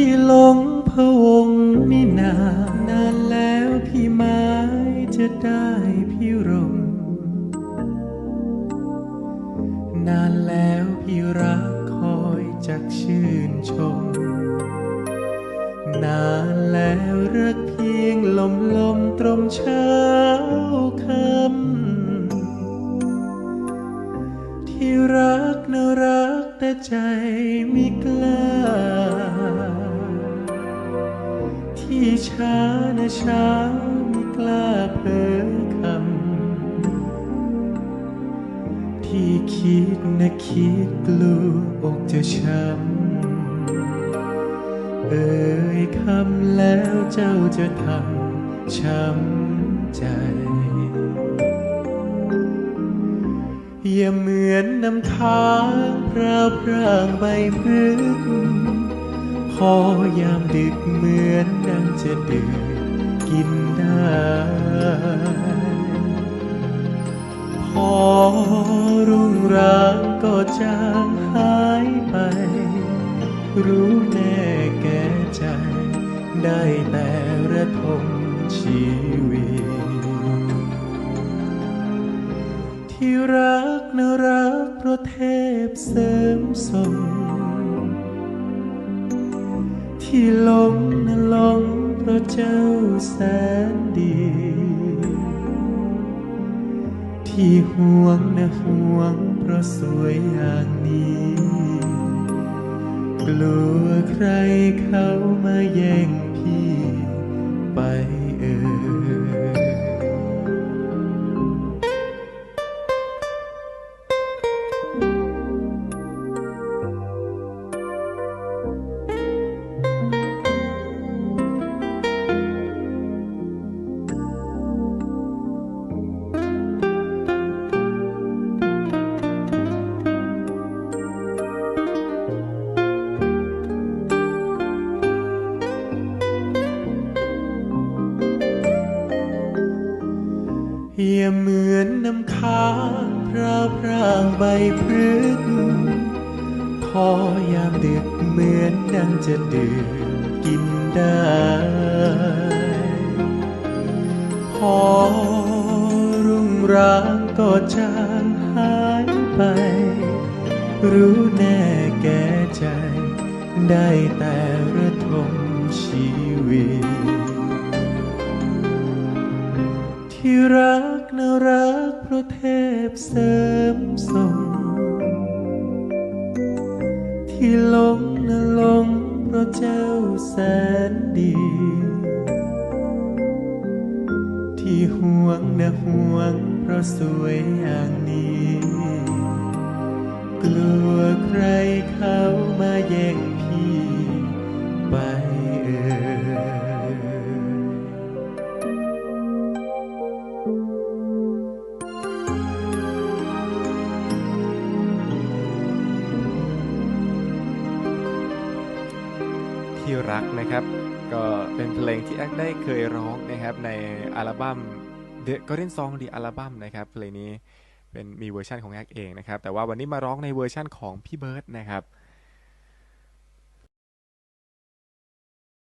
พี่หลงพะวงไม่นานนานแล้วพี่ไม้จะได้พี่รมนานแล้วพี่รักคอยจักชื่นชม นานแล้วรักเพียงลมลมตรมเช้าคำที่รักน่ารักแต่ใจไม่กล้า ช้านะช้าไม่กล้าเผยคำ ที่คิดนะคิดกลัวอกจะช้ำ เอ่ยคำแล้วเจ้าจะทำช้ำใจ อย่าเหมือนน้ำค้างพราวพร่างใบพฤกษ์ พอยามดึกเหมือนดังจะดื่มกินได้พอรุ่งรางก็จางหายไป รู้แน่แก่ใจ ได้แต่ระทมชีวิต ที่รักนะรักเพราะเทพเสริมส่ง ที่หลงนะหลงเพราะเจ้าแสนดี ที่ห่วงนะห่วงเพราะสวยอย่างนี้ กลัวใครเขามาแย่งพี่ เหมือนน้ำค้างพราวพร่างใบพฤกพอยามดึกเหมือนดังจะดื่มกินได้ พอรุ่งรางก็จางหายไป รู้แน่แก่ใจ ได้แต่ระทมชีวิต ที่รัก พราะเทพเสริมส่งที่หลงนะหลงเพราะเจ้าแสนดี ที่ห่วงนะห่วงเพราะสวยอย่างนี้ รักนะครับ ก็เป็นเพลงที่แอคได้เคยร้องนะครับในอัลบั้ม The Golden Song ดีอัลบั้มนะครับเพลงนี้เป็นมีเวอร์ชันของแอคเองนะครับแต่ว่าวันนี้มาร้องในเวอร์ชันของพี่เบิร์ดนะครับ